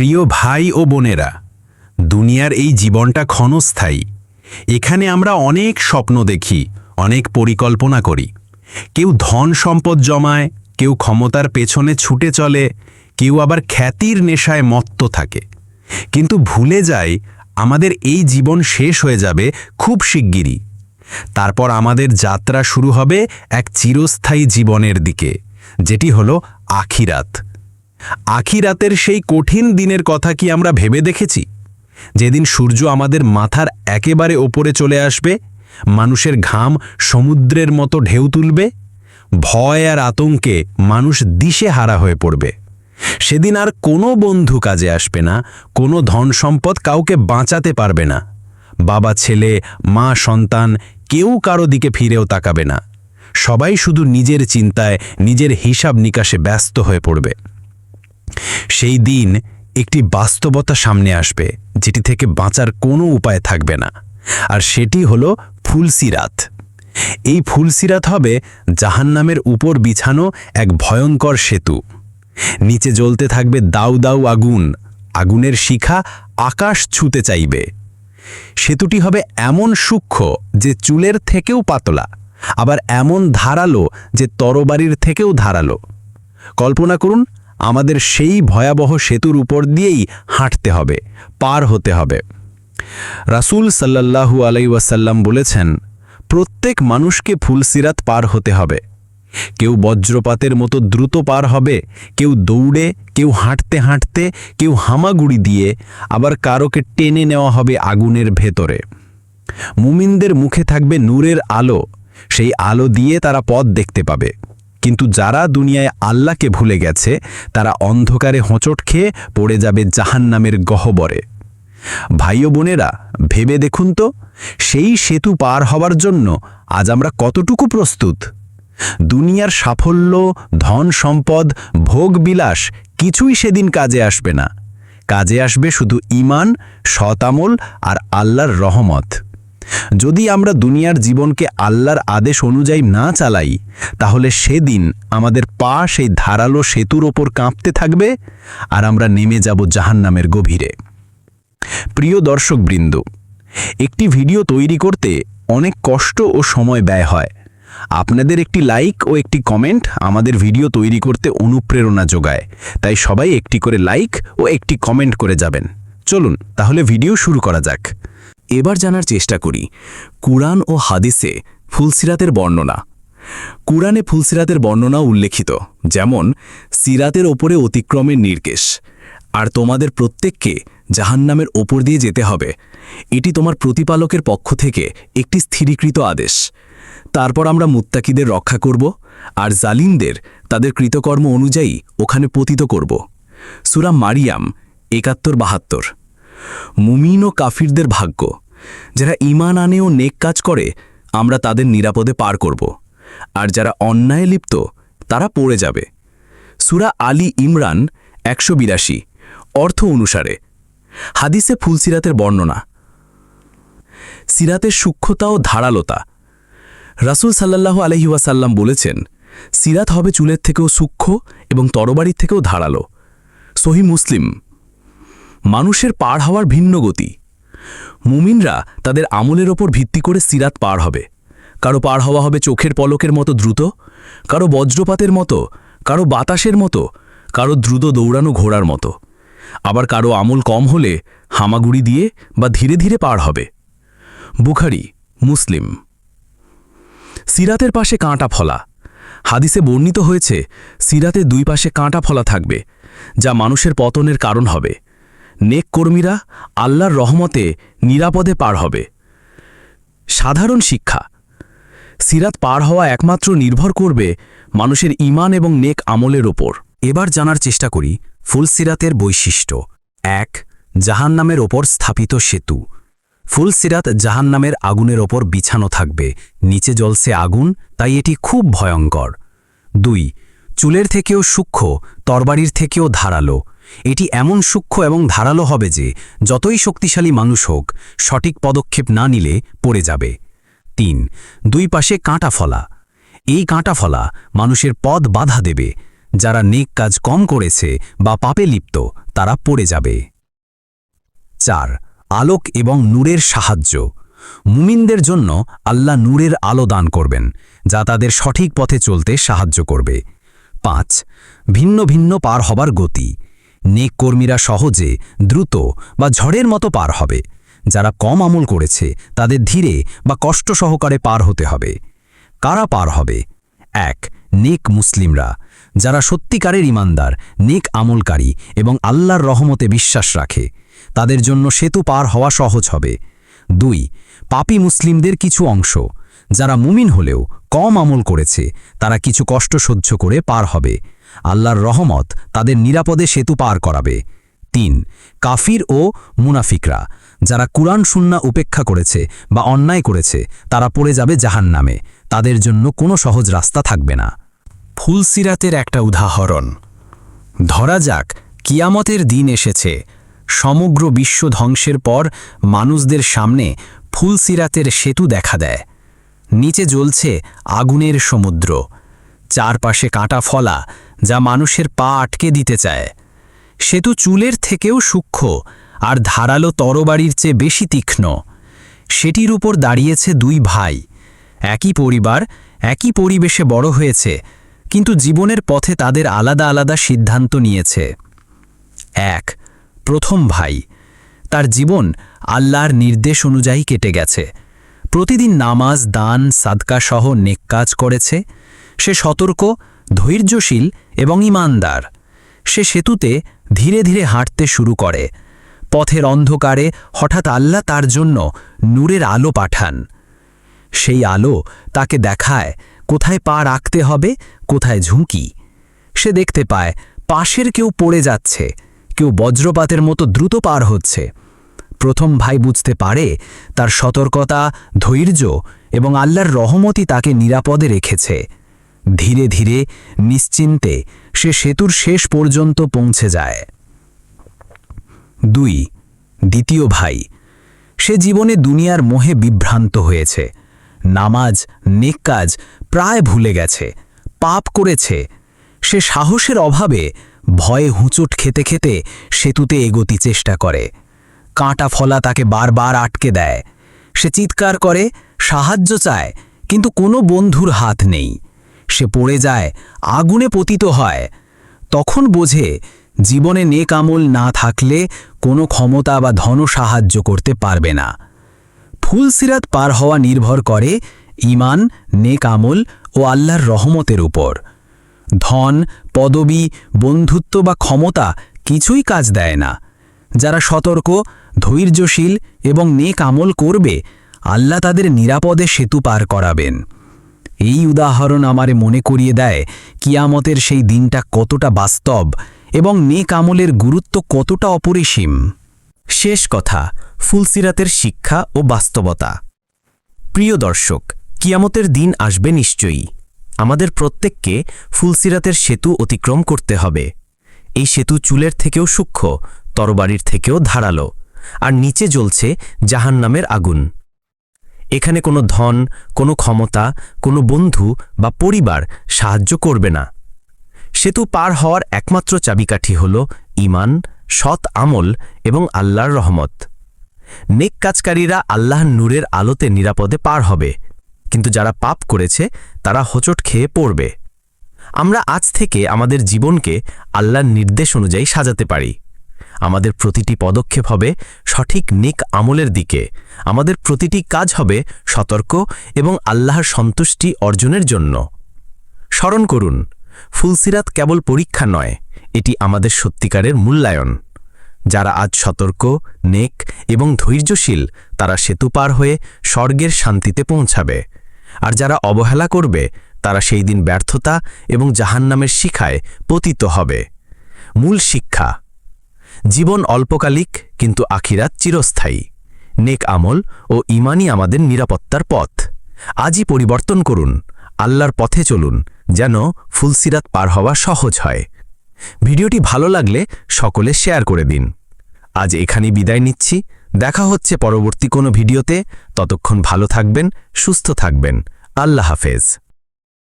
প্রিয় ভাই ও বোনেরা, দুনিয়ার এই জীবনটা ক্ষণস্থায়ী। এখানে আমরা অনেক স্বপ্ন দেখি, অনেক পরিকল্পনা করি। কেউ ধন সম্পদ জমায়, কেউ ক্ষমতার পেছনে ছুটে চলে, কেউ আবার খ্যাতির নেশায় মত্ত থাকে। কিন্তু ভুলে যায় আমাদের এই জীবন শেষ হয়ে যাবে খুব শিগগিরই। তারপর আমাদের যাত্রা শুরু হবে এক চিরস্থায়ী জীবনের দিকে, যেটি হলো আখিরাত। আখিরাতের সেই কঠিন দিনের কথা কি আমরা ভেবে দেখেছি? যেদিন সূর্য আমাদের মাথার একেবারে ওপরে চলে আসবে, মানুষের ঘাম সমুদ্রের মতো ঢেউ তুলবে, ভয় আর আতঙ্কে মানুষ দিশে হারা হয়ে পড়বে। সেদিন আর কোনো বন্ধু কাজে আসবে না, কোনো ধন সম্পদ কাউকে বাঁচাতে পারবে না। বাবা, ছেলে, মা, সন্তান কেউ কারও দিকে ফিরেও তাকাবে না। সবাই শুধু নিজের চিন্তায়, নিজের হিসাব নিকাশে ব্যস্ত হয়ে পড়বে। সেই দিন একটি বাস্তবতা সামনে আসবে, যেটি থেকে বাঁচার কোনো উপায় থাকবে না। আর সেটি হল ফুলসিরাত। এই ফুলসিরাত হবে জাহান্নামের উপর বিছানো এক ভয়ঙ্কর সেতু। নিচে জ্বলতে থাকবে দাউ দাউ আগুন। আগুনের শিখা আকাশ ছুতে চাইবে। সেতুটি হবে এমন সূক্ষ্ম যে চুলের থেকেও পাতলা, আবার এমন ধারালো যে তরবারির থেকেও ধারালো। কল্পনা করুন আমাদের সেই ভয়াবহ সেতুর উপর দিয়েই হাঁটতে হবে, পার হতে হবে। রাসূল সাল্লাল্লাহু আলাইসাল্লাম বলেছেন, প্রত্যেক মানুষকে ফুলসিরাত পার হতে হবে। কেউ বজ্রপাতের মতো দ্রুত পার হবে, কেউ দৌড়ে, কেউ হাঁটতে হাঁটতে, কেউ হামাগুড়ি দিয়ে, আবার কারোকে টেনে নেওয়া হবে আগুনের ভেতরে। মুমিনদের মুখে থাকবে নূরের আলো, সেই আলো দিয়ে তারা পথ দেখতে পাবে। কিন্তু যারা দুনিয়ায় আল্লাহকে ভুলে গেছে, তারা অন্ধকারে হোঁচট খেয়ে পড়ে যাবে জাহান্নামের গহবরে। ভাই বোনেরা, ভেবে দেখুন তো, সেই সেতু পার হওয়ার জন্য আজ আমরা কতটুকু প্রস্তুত? দুনিয়ার সাফল্য, ধন সম্পদ, ভোগ বিলাস কিছুই সেদিন কাজে আসবে না। কাজে আসবে শুধু ইমান শতামল আর আল্লাহর রহমত। যদি আমরা দুনিয়ার জীবনকে আল্লাহর আদেশ অনুযায়ী না চালাই, তাহলে সেদিন আমাদের পা সেই ধারালো সেতুর ওপর কাঁপতে থাকবে আর আমরা নেমে যাব জাহান্নামের গভীরে। প্রিয় দর্শকবৃন্দ, একটি ভিডিও তৈরি করতে অনেক কষ্ট ও সময় ব্যয় হয়। আপনাদের একটি লাইক ও একটি কমেন্ট আমাদের ভিডিও তৈরি করতে অনুপ্রেরণা যোগায়। তাই সবাই একটি করে লাইক ও একটি কমেন্ট করে যাবেন। চলুন, তাহলে ভিডিও শুরু করা যাক। এবার জানার চেষ্টা করি। কুরআন ও হাদিসে ফুলসিরাতের বর্ণনা। কুরআনে ফুলসিরাতের বর্ণনা উল্লেখিত, যেমন, সিরাতের ওপরে অতিক্রমের নির্দেশ, আর তোমাদের প্রত্যেককে জাহান্নামের ওপর দিয়ে যেতে হবে। এটি তোমার প্রতিপালকের পক্ষ থেকে একটি স্থিরীকৃত আদেশ। তারপর আমরা মুত্তাকিদের রক্ষা করব, আর জালিমদের তাদের কৃতকর্ম অনুযায়ী ওখানে পতিত করব। সুরা মারিয়াম, একাত্তর বাহাত্তর। মুমিন ও কাফিরদের ভাগ্য। যারা ইমান আনে ও নেক কাজ করে, আমরা তাদের নিরাপদে পার করব। আর যারা অন্যায় লিপ্ত, তারা পড়ে যাবে। সুরা আলী ইমরান একশো বিরাশি, অর্থ অনুসারে। হাদিসে ফুলসিরাতের বর্ণনা। সিরাতের সূক্ষ্মতা ও ধারালতা। রাসূল সাল্লাল্লাহু আলহি ওয়াসাল্লাম বলেছেন, সিরাত হবে চুলের থেকেও সূক্ষ্ম এবং তরবারির থেকেও ধারালো। সহি মুসলিম মানুষের পার হওয়ার ভিন্ন গতি। মুমিনরা তাদের আমলের ওপর ভিত্তি করে সিরাত পার হবে। কারও পার হওয়া হবে চোখের পলকের মতো দ্রুত, কারও বজ্রপাতের মতো, কারও বাতাসের মতো, কারও দ্রুত দৌড়ানো ঘোড়ার মতো। আবার কারও আমল কম হলে হামাগুড়ি দিয়ে বা ধীরে ধীরে পার হবে। বুখারি, মুসলিম। সিরাতের পাশে কাঁটা ফলা। হাদিসে বর্ণিত হয়েছে সিরাতে দুই পাশে কাঁটা ফলা থাকবে, যা মানুষের পতনের কারণ হবে। নেক কর্মীরা আল্লাহর রহমতে নিরাপদে পার হবে। সাধারণ শিক্ষা। সিরাত পার হওয়া একমাত্র নির্ভর করবে মানুষের ইমান এবং নেক আমলের ওপর। এবার জানার চেষ্টা করি ফুলসিরাতের বৈশিষ্ট্য। এক, জাহান্নামের ওপর স্থাপিত সেতু। ফুল ফুলসিরাত জাহান্নামের আগুনের ওপর বিছানো থাকবে। নিচে জ্বলছে আগুন, তাই এটি খুব ভয়ঙ্কর। দুই, চুলের থেকেও সূক্ষ্ম, তরবারির থেকেও ধারালো। এটি এমন সূক্ষ্ম এবং ধারালো হবে যে, যতই শক্তিশালী মানুষ হোক, সঠিক পদক্ষেপ না নিলে পড়ে যাবে। তিন, দুই পাশে কাঁটা ফলা। এই কাঁটা ফলা মানুষের পদ বাধা দেবে। যারা নেক কাজ কম করেছে বা পাপে লিপ্ত, তারা পড়ে যাবে। চার, আলোক এবং নূরের সাহায্য। মুমিনদের জন্য আল্লাহ নূরের আলো দান করবেন, যা তাদের সঠিক পথে চলতে সাহায্য করবে। পাঁচ, ভিন্ন ভিন্ন পার হবার গতি। নেক কর্মীরা সহজে, দ্রুত বা ঝড়ের মতো পার হবে। যারা কম আমল করেছে, তাদের ধীরে বা কষ্ট সহকারে পার হতে হবে। কারা পার হবে? এক, নেক মুসলিমরা। যারা সত্যিকারের ইমানদার, নেক আমলকারী এবং আল্লাহর রহমতে বিশ্বাস রাখে, তাদের জন্য সেতু পার হওয়া সহজ হবে। দুই, পাপী মুসলিমদের কিছু অংশ। যারা মুমিন হলেও কম আমল করেছে, তারা কিছু কষ্ট সহ্য করে পার হবে। আল্লাহর রহমত তাদের নিরাপদে সেতু পার করাবে। তিন, কাফির ও মুনাফিকরা, যারা কুরআন, সুন্না উপেক্ষা করেছে বা অন্যায় করেছে, তারা পড়ে যাবে জাহান নামে তাদের জন্য কোনো সহজ রাস্তা থাকবে না। ফুলসিরাতের একটা উদাহরণ। ধরা যাক, কিয়ামতের দিন এসেছে। সমগ্র বিশ্ব ধ্বংসের পর মানুষদের সামনে ফুলসিরাতের সেতু দেখা দেয়। নিচে জ্বলছে আগুনের সমুদ্র। চারপাশে কাঁটা ফলা যা মানুষের পা আটকে দিতে চায়। সেতু চুলের থেকেও সূক্ষ্ম আর ধারালো তরবারির চেয়ে বেশি তীক্ষ্ণ। সেটির উপর দাঁড়িয়েছে দুই ভাই। একই পরিবার, একই পরিবেশে বড় হয়েছে, কিন্তু জীবনের পথে তাদের আলাদা আলাদা সিদ্ধান্ত নিয়েছে। এক, প্রথম ভাই। তার জীবন আল্লাহর নির্দেশ অনুযায়ী কেটে গেছে। প্রতিদিন নামাজ, দান, সাদকা সহ করেছে। সে সতর্ক, ধৈর্যশীল এবং ইমানদার। সে সেতুতে ধীরে ধীরে হাঁটতে শুরু করে। পথের অন্ধকারে হঠাৎ আল্লাহ তার জন্য নূরের আলো পাঠান। সেই আলো তাকে দেখায় কোথায় পা রাখতে হবে, কোথায় ঝুঁকি। সে দেখতে পায় পাশের কেউ পড়ে যাচ্ছে, কেউ বজ্রপাতের মতো দ্রুত পার হচ্ছে। প্রথম ভাই বুঝতে পারে তার সতর্কতা, ধৈর্য এবং আল্লাহর রহমতি তাকে নিরাপদে রেখেছে। ধীরে ধীরে নিশ্চিন্তে সে সেতুর শেষ পর্যন্ত পৌঁছে যায়। দুই, দ্বিতীয় ভাই, সে জীবনে দুনিয়ার মোহে বিভ্রান্ত হয়েছে। নামাজ নেক কাজ প্রায় ভুলে গেছে, পাপ করেছে। সে সাহসের অভাবে ভয়ে হুঁচট খেতে খেতে সেতুতে এগোতি চেষ্টা করে। কাঁটা ফলা তাকে বারবার আটকে দেয়। সে চিৎকার করে, সাহায্য চায়, কিন্তু কোনো বন্ধুর হাত নেই। সে পড়ে যায়, আগুনে পতিত হয়। তখন বোঝে, জীবনে নেক আমল না থাকলে কোনো ক্ষমতা বা ধন সাহায্য করতে পারবে না। ফুলসিরাত পার হওয়া নির্ভর করে ইমান নেক আমল ও আল্লাহর রহমতের উপর। ধন, পদবি, বন্ধুত্ব বা ক্ষমতা কিছুই কাজ দেয় না। যারা সতর্ক, ধৈর্যশীল এবং নেক আমল করবে, আল্লাহ তাদের নিরাপদে সেতু পার করাবেন। এই উদাহরণ আমারে মনে করিয়ে দেয় কিয়ামতের সেই দিনটা কতটা বাস্তব এবং নেক আমলের গুরুত্ব কতটা অপরিসীম। শেষ কথা, ফুলসিরাতের শিক্ষা ও বাস্তবতা। প্রিয় দর্শক, কিয়ামতের দিন আসবে নিশ্চয়ই। আমাদের প্রত্যেককে ফুলসিরাতের সেতু অতিক্রম করতে হবে। এই সেতু চুলের থেকেও সূক্ষ্ম, তরবারির থেকেও ধারালো, আর নিচে জ্বলছে জাহান্নামের আগুন। এখানে কোনো ধন, কোনো ক্ষমতা, কোনো বন্ধু বা পরিবার সাহায্য করবে না। সেতু পার হওয়ার একমাত্র চাবিকাঠি হল ইমান সৎ আমল এবং আল্লাহর রহমত। নেক কাজকারীরা আল্লাহর নূরের আলোতে নিরাপদে পার হবে, কিন্তু যারা পাপ করেছে, তারা হোঁচট খেয়ে পড়বে। আমরা আজ থেকে আমাদের জীবনকে আল্লাহর নির্দেশ অনুযায়ী সাজাতে পারি। আমাদের প্রতিটি পদক্ষেপ হবে সঠিক নেক আমলের দিকে। আমাদের প্রতিটি কাজ হবে সতর্ক এবং আল্লাহর সন্তুষ্টি অর্জনের জন্য। স্মরণ করুন ফুলসিরাত কেবল পরীক্ষা নয়, এটি আমাদের সত্যিকারের মূল্যায়ন। যারা আজ সতর্ক, নেক এবং ধৈর্যশীল, তারা সেতু পার হয়ে স্বর্গের শান্তিতে পৌঁছাবে। আর যারা অবহেলা করবে, তারা সেই দিন ব্যর্থতা এবং জাহান্নামের শিখায় পতিত হবে। মূল শিক্ষা জীবন অল্পকালিক, কিন্তু আখিরাত চিরস্থায়ী। নেক আমল ও ইমানই আমাদের নিরাপত্তার পথ। আজই পরিবর্তন করুন, আল্লাহর পথে চলুন, যেন ফুলসিরাত পার হওয়া সহজ হয়। ভিডিওটি ভালো লাগলে সকলে শেয়ার করে দিন। আজ এখানেই বিদায় নিচ্ছি। দেখা হচ্ছে পরবর্তী কোনো ভিডিওতে। ততক্ষণ ভালো থাকবেন, সুস্থ থাকবেন। আল্লাহ হাফেজ।